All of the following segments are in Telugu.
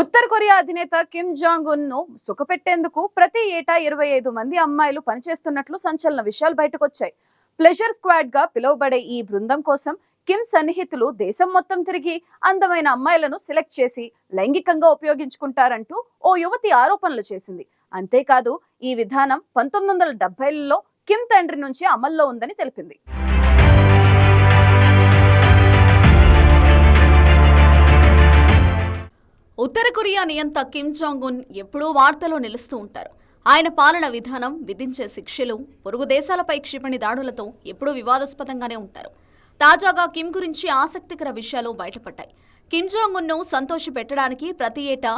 ఉత్తర కొరియా అధినేత కిమ్ జాంగ్ ఉన్ను సుఖపెట్టేందుకు ప్రతి ఏటా ఇరవై ఐదు మంది అమ్మాయిలు పనిచేస్తున్నట్లు సంచలన విషయాలు బయటకొచ్చాయి. ప్లెజర్ స్క్వాడ్గా పిలువబడే ఈ బృందం కోసం కిమ్ సన్నిహితులు దేశం మొత్తం తిరిగి అందమైన అమ్మాయిలను సెలెక్ట్ చేసి లైంగికంగా ఉపయోగించుకుంటారంటూ ఓ యువతి ఆరోపణలు చేసింది. అంతేకాదు ఈ విధానం పంతొమ్మిది వందల కిమ్ తండ్రి నుంచి అమల్లో ఉందని తెలిపింది. కొరియా నియంత కిమ్ జాంగ్ ఉన్ ఎప్పుడూ వార్తలో నిలుస్తూ ఉంటారు. ఆయన పాలన విధానం విధించే శిక్షలు పొరుగు దేశాలపై క్షిపణి దాడులతో ఎప్పుడూ వివాదాస్పదంగానే ఉంటారు. తాజాగా కిమ్ గురించి ఆసక్తికర విషయాలు బయటపడ్డాయి. కిమ్ జాంగ్ ఉన్ను సంతోషి పెట్టడానికి ప్రతి ఏటా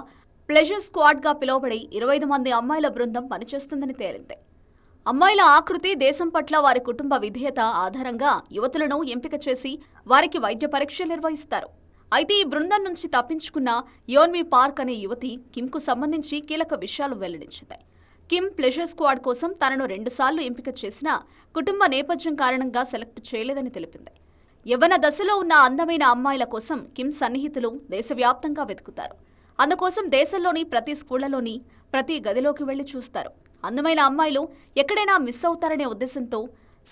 ప్లెజర్ స్క్వాడ్గా పిలువబడి ఇరవై ఐదు మంది అమ్మాయిల బృందం పనిచేస్తుందని తేలింది. అమ్మాయిల ఆకృతి దేశం పట్ల వారి కుటుంబ విధేయత ఆధారంగా యువతులను ఎంపిక చేసి వారికి వైద్య పరీక్షలు నిర్వహిస్తారు. అయితే ఈ బృందం నుంచి తప్పించుకున్న యోన్మి పార్క్ అనే యువతి కిమ్కు సంబంధించి కీలక విషయాలు వెల్లడించింది. కిమ్ ప్లెజర్ స్క్వాడ్ కోసం తనను రెండుసార్లు ఎంపిక చేసినా కుటుంబ నేపథ్యం కారణంగా సెలెక్ట్ చేయలేదని తెలిపింది. యవ్వన దశలో ఉన్న అందమైన అమ్మాయిల కోసం కిమ్ సన్నిహితులు దేశవ్యాప్తంగా వెతుకుతారు. అందుకోసం దేశంలోని ప్రతి స్కూళ్ళలోని ప్రతి గదిలోకి వెళ్ళి చూస్తారు. అందమైన అమ్మాయిలు ఎక్కడైనా మిస్ అవుతారనే ఉద్దేశంతో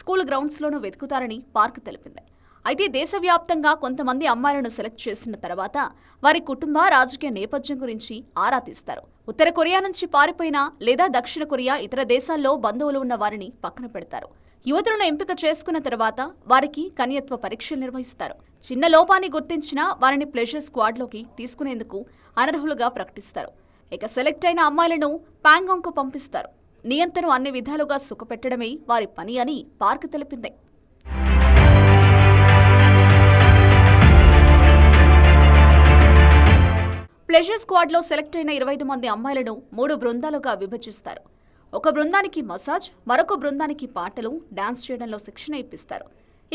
స్కూల్ గ్రౌండ్స్లోనూ వెతుకుతారని పార్క్ తెలిపింది. అయితే దేశవ్యాప్తంగా కొంతమంది అమ్మాయిలను సెలెక్ట్ చేసిన తర్వాత వారి కుటుంబ రాజకీయ నేపథ్యం గురించి ఆరా తీస్తారు. ఉత్తర కొరియా నుంచి పారిపోయిన లేదా దక్షిణ కొరియా ఇతర దేశాల్లో బంధువులు ఉన్న వారిని పక్కన పెడతారు. యువతులను ఎంపిక చేసుకున్న తర్వాత వారికి కన్యత్వ పరీక్షలు నిర్వహిస్తారు. చిన్న లోపాన్ని గుర్తించినా వారిని ప్లెజర్ స్క్వాడ్లోకి తీసుకునేందుకు అనర్హులుగా ప్రకటిస్తారు. ఇక సెలెక్ట్ అయిన అమ్మాయిలను ప్యాంగాంగ్కు పంపిస్తారు. నియంతను అన్ని విధాలుగా సుఖపెట్టడమే వారి పని అని పార్క్ తెలిపింది. ప్లెజర్ స్క్వాడ్లో సెలెక్ట్ అయిన ఇరవై ఐదు మంది అమ్మాయిలను మూడు బృందాలుగా విభజిస్తారు. ఒక బృందానికి మసాజ్ మరొక బృందానికి పాటలు డాన్స్ చేయడంలో శిక్షణ ఇప్పిస్తారు.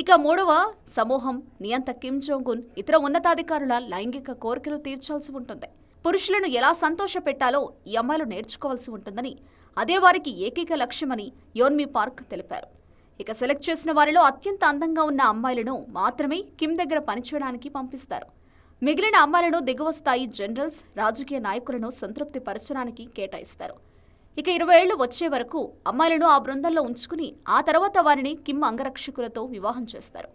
ఇక మూడవ సమూహం నియంత కిమ్ జోంగున్ ఇతర ఉన్నతాధికారుల లైంగిక కోరికలు తీర్చాల్సి ఉంటుంది. పురుషులను ఎలా సంతోషపెట్టాలో ఈ అమ్మాయిలు నేర్చుకోవాల్సి ఉంటుందని అదే వారికి ఏకైక లక్ష్యమని యోన్మి పార్క్ తెలిపారు. ఇక సెలెక్ట్ చేసిన వారిలో అత్యంత అందంగా ఉన్న అమ్మాయిలను మాత్రమే కిమ్ దగ్గర పనిచేయడానికి పంపిస్తారు. మిగిలిన అమ్మాయిలను దిగువ స్థాయి జనరల్స్ రాజకీయ నాయకులను సంతృప్తి పరచడానికి కేటాయిస్తారు. ఇక ఇరవై ఏళ్ళు వచ్చే వరకు అమ్మాయిలను ఆ బృందంలో ఉంచుకుని ఆ తర్వాత వారిని కిమ్ అంగరక్షకులతో వివాహం చేస్తారు.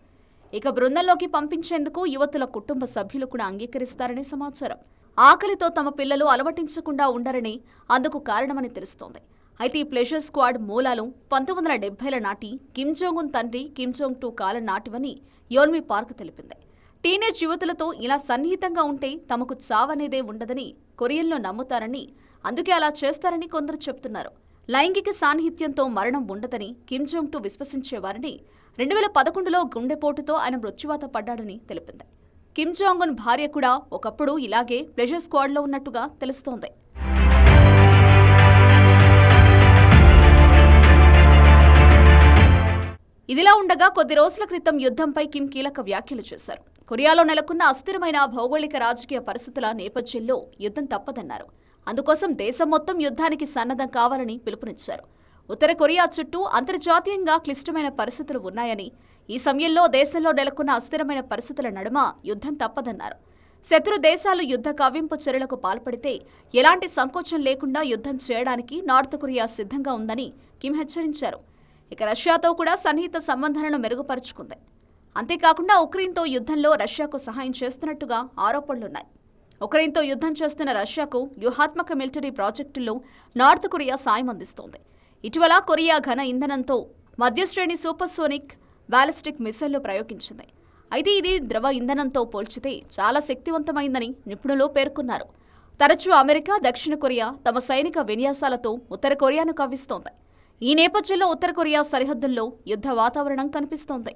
ఇక బృందంలోకి పంపించేందుకు యువతుల కుటుంబ సభ్యులు కూడా అంగీకరిస్తారని సమాచారం. ఆకలితో తమ పిల్లలు అలవటించకుండా ఉండరని అందుకు కారణమని తెలుస్తోంది. అయితే ఈ ప్లెజర్ స్క్వాడ్ మూలాలు పంతొమ్మిది వందల డెబ్బైల నాటి కిమ్ జోంగ్ ఉన్ తండ్రి కిమ్ జోంగ్ టూ కాలం నాటివని యోన్మి పార్క్ తెలిపింది. టీనేజ్ యువతులతో ఇలా సన్నిహితంగా ఉంటే తమకు చావనేదే ఉండదని కొరియన్లో నమ్ముతారని అందుకే అలా చేస్తారని కొందరు చెప్తున్నారు. లైంగిక సాన్నిహిత్యంతో మరణం ఉండదని కిమ్ జోంగ్ టు విశ్వసించేవారని రెండు వేల పదకొండులో గుండెపోటుతో ఆయన మృత్యువాత పడ్డాడని తెలిపింది. కిమ్ జాంగున్ భార్య కూడా ఒకప్పుడు ఇలాగే ప్లెజర్ స్క్వాడ్లో ఉన్నట్టుగా తెలుస్తోంది. ఉండగా కొద్ది రోజుల క్రితం యుద్ధంపై కిమ్ కీలక వ్యాఖ్యలు చేశారు. కొరియాలో నెలకొన్న అస్థిరమైన భౌగోళిక రాజకీయ పరిస్థితుల నేపథ్యంలో యుద్ధం తప్పదన్నారు. అందుకోసం దేశం మొత్తం యుద్ధానికి సన్నద్ధం కావాలని పిలుపునిచ్చారు. ఉత్తర కొరియా చుట్టూ అంతర్జాతీయంగా క్లిష్టమైన పరిస్థితులు ఉన్నాయని ఈ సమయంలో దేశంలో నెలకొన్న అస్థిరమైన పరిస్థితుల నడుమ యుద్ధం తప్పదన్నారు. శత్రు దేశాలు యుద్ధ కవ్వింపు చర్యలకు పాల్పడితే ఎలాంటి సంకోచం లేకుండా యుద్ధం చేయడానికి నార్త్ కొరియా సిద్ధంగా ఉందని కిమ్ హెచ్చరించారు. ఇక రష్యాతో కూడా సన్నిహిత సంబంధాలను మెరుగుపరుచుకుంది. అంతేకాకుండా ఉక్రెయిన్తో యుద్ధంలో రష్యాకు సహాయం చేస్తున్నట్టుగా ఆరోపణలున్నాయి. ఉక్రెయిన్తో యుద్ధం చేస్తున్న రష్యాకు వ్యూహాత్మక మిలిటరీ ప్రాజెక్టుల్లో నార్త్ కొరియా సాయం అందిస్తోంది. ఇటీవల కొరియా ఘన ఇంధనంతో మధ్యశ్రేణి సూపర్సోనిక్ బ్యాలిస్టిక్ మిసైళ్ళు ప్రయోగించింది. అయితే ఇది ద్రవ ఇంధనంతో పోల్చితే చాలా శక్తివంతమైందని నిపుణులు పేర్కొన్నారు. తరచూ అమెరికా దక్షిణ కొరియా తమ సైనిక విన్యాసాలతో ఉత్తర కొరియాను కవ్విస్తోంది. ఈ నేపథ్యంలో ఉత్తర కొరియా సరిహద్దుల్లో యుద్ధ వాతావరణం కనిపిస్తోంది.